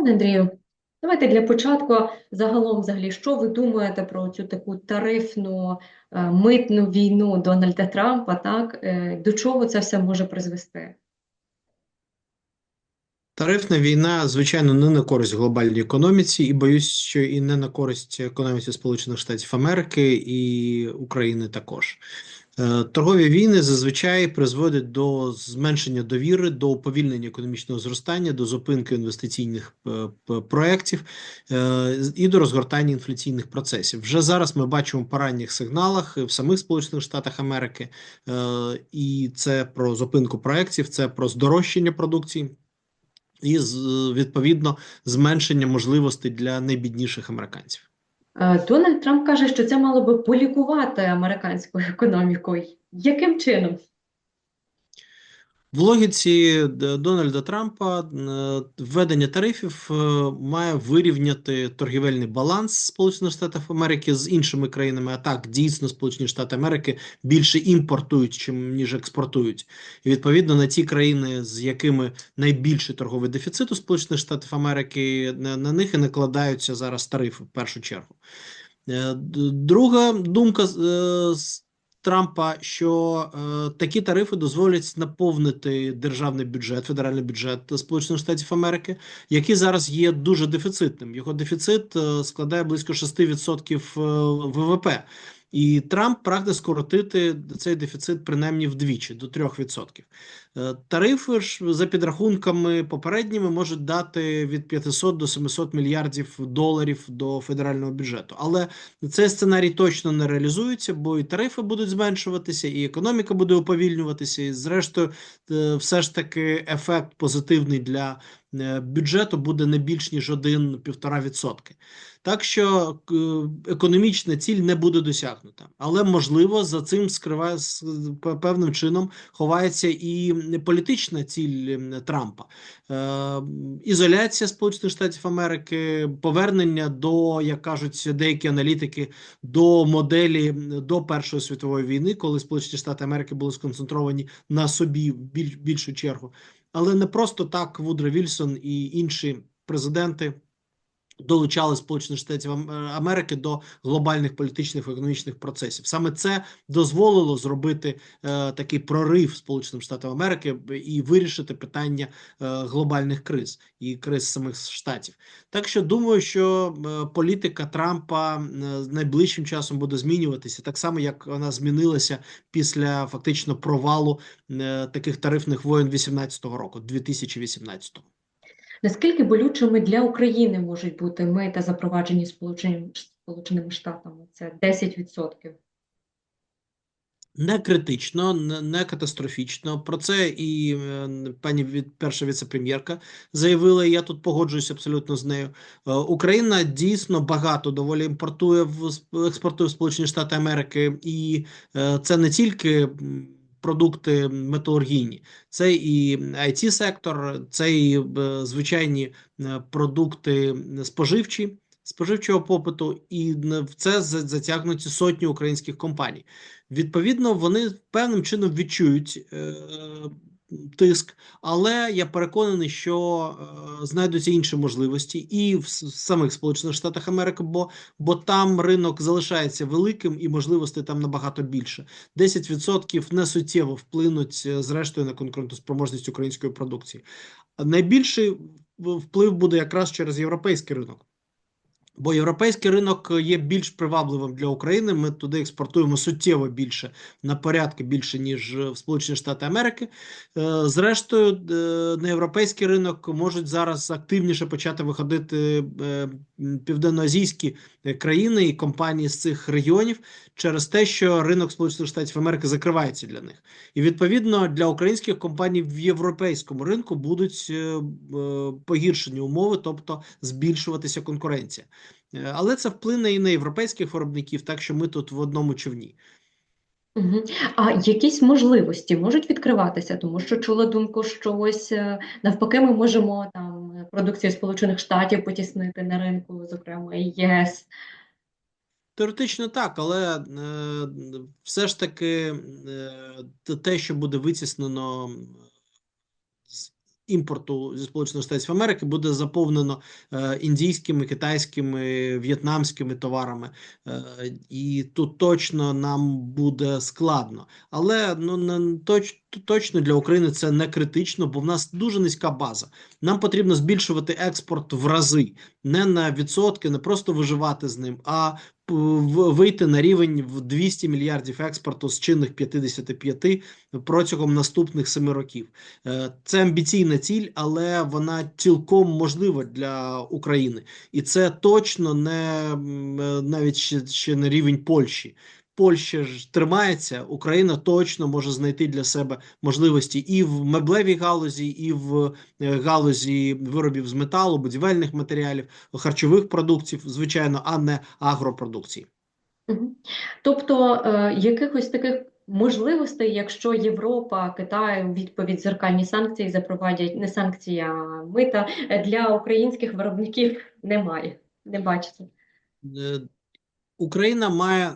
Пане Андрію, давайте для початку загалом, взагалі, що ви думаєте про цю таку тарифну е, митну війну Дональда Трампа, так? Е, До чого це все може призвести? Тарифна війна, звичайно, не на користь глобальній економіці, і боюсь, що і не на користь економіці Сполучених Штатів Америки і України також. Е, Торгові війни зазвичай призводять до зменшення довіри, до уповільнення економічного зростання, до зупинки інвестиційних е, проєктів е, і до розгортання інфляційних процесів. Вже зараз ми бачимо по ранніх сигналах в самих Сполучених Штатах Америки, і це про зупинку проєктів, це про здорожчання продукції і з- відповідно зменшення можливостей для найбідніших американців. Е, Дональд Трамп каже, що це мало би полікувати американську економіку. Яким чином? В логіці Дональда Трампа е, введення тарифів е, має вирівняти торгівельний баланс Сполучених Штатів Америки з іншими країнами. А так дійсно Сполучені Штати Америки більше імпортують, чим ніж експортують. І відповідно на ті країни, з якими найбільший торговий дефіцит у Сполучених Штатів Америки, на, них і накладаються зараз тарифи в першу чергу. Е, Друга думка е, з Трампа, що е, такі тарифи дозволять наповнити державний бюджет, федеральний бюджет Сполучених Штатів Америки, який зараз є дуже дефіцитним. Його дефіцит е, складає близько 6% е, ВВП. І Трамп прагне скоротити цей дефіцит принаймні вдвічі до 3%. Е, Тарифи ж за підрахунками попередніми можуть дати від 500 до 700 мільярдів доларів до федерального бюджету. Але цей сценарій точно не реалізується, бо і тарифи будуть зменшуватися, і економіка буде уповільнюватися. І зрештою, е, все ж таки ефект позитивний для е, бюджету буде не більш ніж 1-1,5%. Так що економічна ціль не буде досягнута, але можливо за цим скриває певним чином ховається і політична ціль Трампа. Е, ізоляція Сполучених Штатів Америки, повернення до, як кажуть деякі аналітики, до моделі до Першої світової війни, коли Сполучені Штати Америки були сконцентровані на собі в біль, більшу чергу. Але не просто так Вудро Вільсон і інші президенти долучали Сполучених Штатів е, Америки до глобальних політичних і економічних процесів. Саме це дозволило зробити е, такий прорив Сполученим Штатам Америки і вирішити питання е, глобальних криз і криз самих штатів. Так що думаю, що е, політика Трампа е, найближчим часом буде змінюватися, так само як вона змінилася після фактично провалу е, таких тарифних воєн 18-го року, 2018-го. Наскільки болючими для України можуть бути мита, запроваджені Сполученими, Штатами? Це 10%. Не критично, не, катастрофічно. Про це і е, пані від, перша віце-прем'єрка заявила. Я тут погоджуюсь абсолютно з нею. Е, Україна дійсно багато доволі імпортує в сп- експортує в Сполучені Штати Америки, і е, це не тільки продукти металургійні, це і it сектор, це і е, звичайні е, продукти споживчі. Споживчого попиту, і в це затягнуті сотні українських компаній. Відповідно, вони певним чином відчують е, тиск, але я переконаний, що е, знайдуться інші можливості і в самих Сполучених Штатах Америки, бо, бо там ринок залишається великим і можливостей там набагато більше. 10% не суттєво вплинуть е, зрештою на конкурентоспроможність української продукції. Найбільший вплив буде якраз через європейський ринок. Бо європейський ринок є більш привабливим для України. Ми туди експортуємо суттєво більше на порядки більше ніж в Сполучені Штати Америки. Е, Зрештою, е, на європейський ринок можуть зараз активніше почати виходити е, південноазійські країни і компанії з цих регіонів через те, що ринок Сполучених Штатів Америки закривається для них. І відповідно для українських компаній в європейському ринку будуть погіршені умови, тобто збільшуватися конкуренція. Е, Але це вплине і на європейських виробників, так що ми тут в одному човні. А якісь можливості можуть відкриватися, тому що чула думку, що ось е, навпаки ми можемо там е, продукцію Сполучених Штатів потіснити на ринку, зокрема і ЄС. Теоретично так, але е, все ж таки е, те- що буде витіснено імпорту зі Сполучених Штатів Америки буде заповнено е, індійськими, китайськими, в'єтнамськими товарами, е, і тут точно нам буде складно. Але ну не точ, точно для України це не критично, бо в нас дуже низька база. Нам потрібно збільшувати експорт в рази, не на відсотки, не просто виживати з ним, а вийти на рівень в 200 мільярдів експорту з чинних 55 протягом наступних семи років. Е, Це амбіційна ціль, але вона цілком можлива для України, і це точно не е, навіть ще, ще не рівень Польщі. Польща ж тримається, Україна точно може знайти для себе можливості і в меблевій галузі, і в е, галузі виробів з металу, будівельних матеріалів, харчових продуктів, звичайно, а не агропродукції. Тобто е, якихось таких можливостей, якщо Європа, Китай у відповідь зеркальні санкції запровадять не санкції, а мита е, для українських виробників немає. Не бачите. Е, Україна має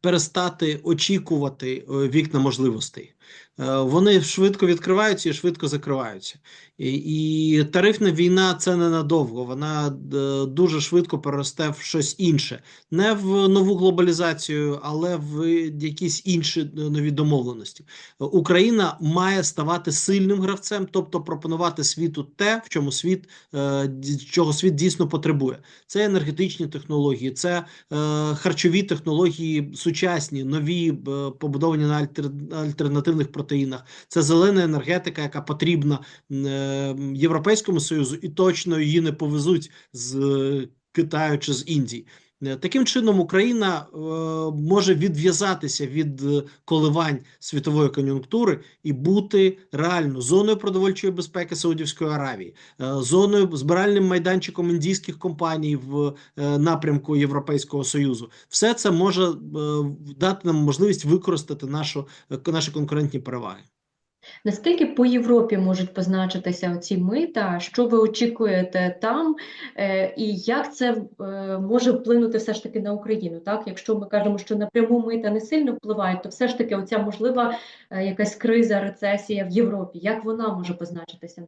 перестати очікувати е, вікна можливостей. Е, Вони швидко відкриваються і швидко закриваються. І, тарифна війна це ненадовго. Вона е, дуже швидко переросте в щось інше, не в нову глобалізацію, але в якісь інші е, нові домовленості. Україна має ставати сильним гравцем, тобто пропонувати світу те, в чому світ е, чого світ дійсно потребує. Це енергетичні технології, це харчові технології сучасні, нові, побудовані на альтер, альтернативних протеїнах. Це зелена енергетика, яка потрібна Європейському Союзу, і точно її не повезуть з е, Китаю чи з Індії. Е, Таким чином, Україна е, може відв'язатися від е, коливань світової кон'юнктури і бути реально зоною продовольчої безпеки Саудівської Аравії, е, зоною збиральним майданчиком індійських компаній в е, напрямку Європейського Союзу. Все це може е, дати нам можливість використати нашу, е, наші конкурентні переваги. Наскільки по Європі можуть позначитися оці мита? Що ви очікуєте там? Е, і як це е, може вплинути все ж таки на Україну? Так, якщо ми кажемо, що напряму мита не сильно впливають, то все ж таки оця можлива е, якась криза, рецесія в Європі, як вона може позначитися?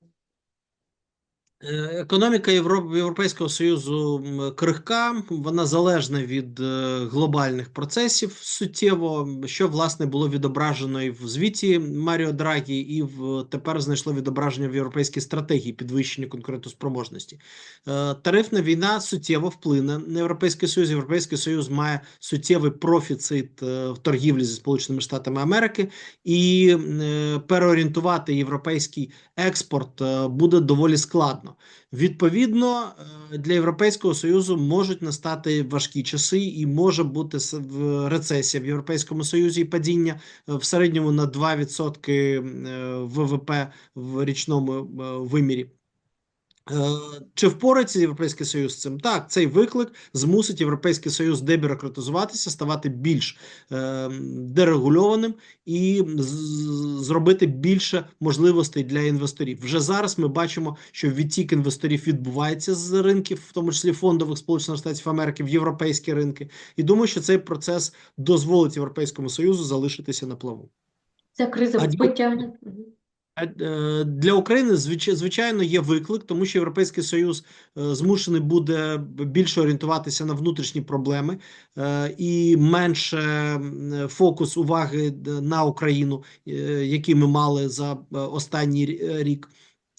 Е, Економіка Європ... Європейського Союзу крихка, вона залежна від е, глобальних процесів суттєво, що власне було відображено і в звіті Маріо Драгі, і в тепер знайшло відображення в європейській стратегії підвищення конкурентоспроможності. Е, Тарифна війна суттєво вплине на Європейський Союз. Європейський Союз має суттєвий профіцит в торгівлі зі Сполученими Штатами Америки, і переорієнтувати європейський експорт буде доволі складно. Відповідно, е, для Європейського Союзу можуть настати важкі часи, і може бути рецесія в Європейському Союзі і падіння е, в середньому на 2% е, ВВП в річному е, вимірі. Е, Чи впорається Європейський Союз з цим? Так, цей виклик змусить Європейський Союз дебюрократизуватися, ставати більш е, дерегульованим і зробити більше можливостей для інвесторів. Вже зараз ми бачимо, що відтік інвесторів відбувається з ринків, в тому числі фондових Сполучених Штатів Америки, в європейські ринки. І думаю, що цей процес дозволить Європейському Союзу залишитися на плаву. Ця криза А Е, Для України звичайно є виклик, тому що Європейський Союз е, змушений буде більше орієнтуватися на внутрішні проблеми е, і менше фокус уваги на Україну, який ми мали за останній рік.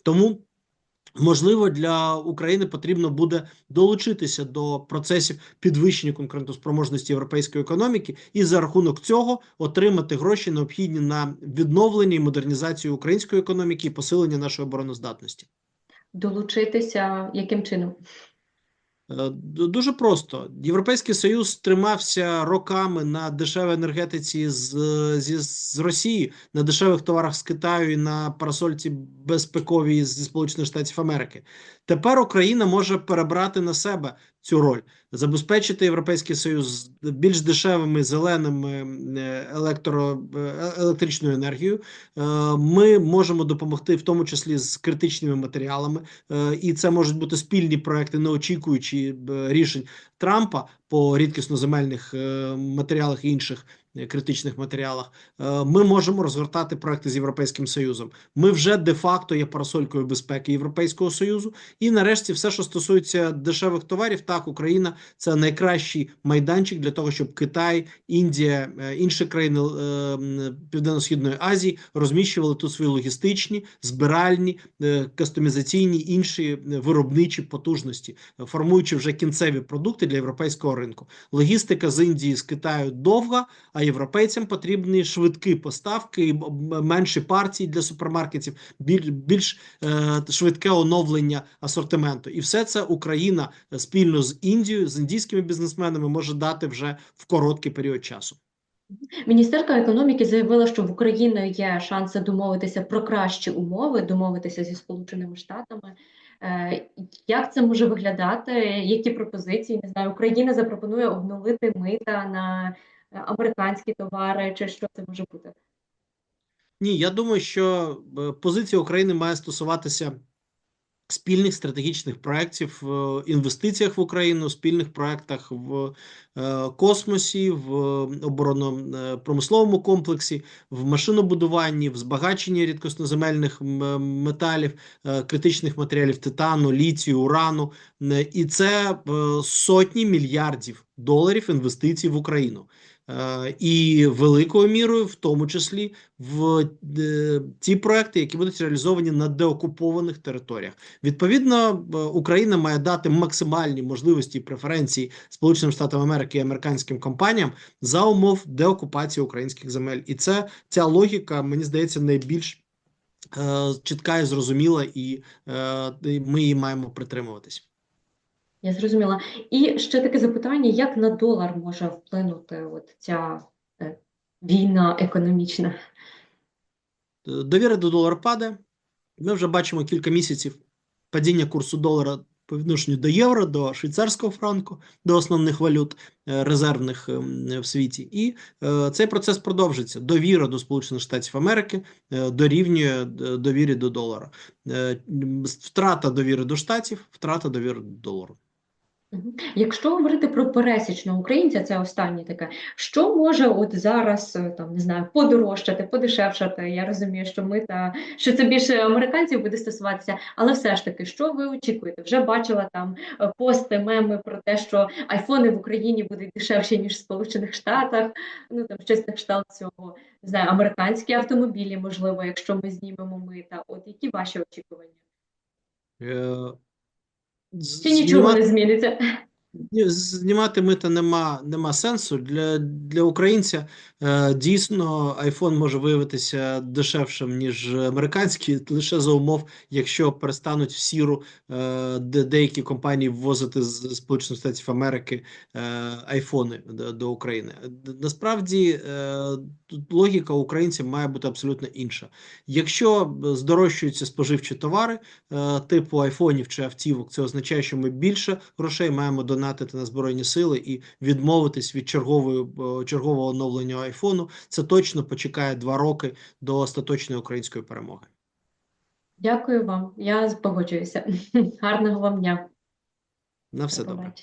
Тому Можливо, для України потрібно буде долучитися до процесів підвищення конкурентоспроможності європейської економіки і за рахунок цього отримати гроші необхідні на відновлення і модернізацію української економіки і посилення нашої обороноздатності. Долучитися яким чином? Е, Дуже просто. Європейський Союз тримався роками на дешевій енергетиці з, зі, з Росії, на дешевих товарах з Китаю і на парасольці безпековій зі Сполучених Штатів Америки. Тепер Україна може перебрати на себе цю роль, забезпечити Європейський Союз більш дешевими зеленими е, електро, е, електричною енергією. Е, Ми можемо допомогти, в тому числі з критичними матеріалами, і це можуть бути спільні проекти, не очікуючи рішень Трампа по рідкісноземельних земельних матеріалах і інших критичних матеріалах. Е, Ми можемо розгортати проекти з Європейським Союзом. Ми вже де-факто є парасолькою безпеки Європейського Союзу. І нарешті, все, що стосується дешевих товарів, так Україна це найкращий майданчик для того, щоб Китай, Індія, е, інші країни е, Південно-східної Азії розміщували тут свої логістичні, збиральні, кастомізаційні інші виробничі потужності, формуючи вже кінцеві продукти для європейського ринку. Логістика з Індії з Китаю довга, а європейцям потрібні швидкі поставки менші партії для супермаркетів, біль- більш е, швидке оновлення асортименту. І все це Україна е, спільно з Індією, з індійськими бізнесменами може дати вже в короткий період часу. Міністерка економіки заявила, що в Україні є шанси домовитися про кращі умови, домовитися зі Сполученими Штатами. Е, Як це може виглядати? Які пропозиції? Не знаю, Україна запропонує обнулити мита на американські товари, чи що це може бути? Ні, я думаю, що е, позиція України має стосуватися спільних стратегічних проєктів в інвестиціях в Україну, спільних проєктах в е, космосі, в оборонно-промисловому комплексі, в машинобудуванні, в збагаченні рідкосноземельних металів, е, критичних матеріалів титану, літію, урану. Е, І це е, сотні мільярдів доларів інвестицій в Україну. Е, І великою мірою, в тому числі, в е, ті проекти, які будуть реалізовані на деокупованих територіях. Відповідно, е, Україна має дати максимальні можливості і преференції Сполученим Штатам Америки і американським компаніям за умов деокупації українських земель. І це ця логіка, мені здається, найбільш е, чітка і зрозуміла, і е, ми її маємо притримуватись. Я зрозуміла. І ще таке запитання: як на долар може вплинути от ця е, війна економічна? Е, Довіра до долара падає. Ми вже бачимо кілька місяців падіння курсу долара по відношенню до євро, до швейцарського франку, до основних валют е, резервних ем, в світі. І цей процес продовжиться. Довіра до Сполучених Штатів Америки дорівнює довірі до долара. Втрата довіри до штатів, втрата довіри до долару. Якщо говорити про пересічного українця, це останнє таке, що може от зараз е, там не знаю подорожчати, подешевшати? Я розумію, що ми та що це більше американців буде стосуватися, але все ж таки, що ви очікуєте? Вже бачила там е, пости, меми про те, що айфони в Україні будуть дешевші ніж в Сполучених Штатах. Ну там щось на кшталт цього не знаю, американські автомобілі, можливо, якщо ми знімемо мита. От які ваші очікування? Чи нічого не зміниться? Ні, Знімати мита нема, нема сенсу. Для, для українця е, дійсно iPhone може виявитися дешевшим, ніж американський, лише за умов, якщо перестануть в сіру е, де, деякі компанії ввозити з Сполучених Штатів Америки е, айфони до, до України. Насправді е, тут логіка українців має бути абсолютно інша. Якщо здорожчуються споживчі товари, е, типу айфонів чи автівок, це означає, що ми більше грошей маємо донатити на збройні сили і відмовитись від чергової е, чергового оновлення айфону. Це точно почекає два роки до остаточної української перемоги. Дякую вам. Я погоджуюся. Гарного вам дня. На все До добре.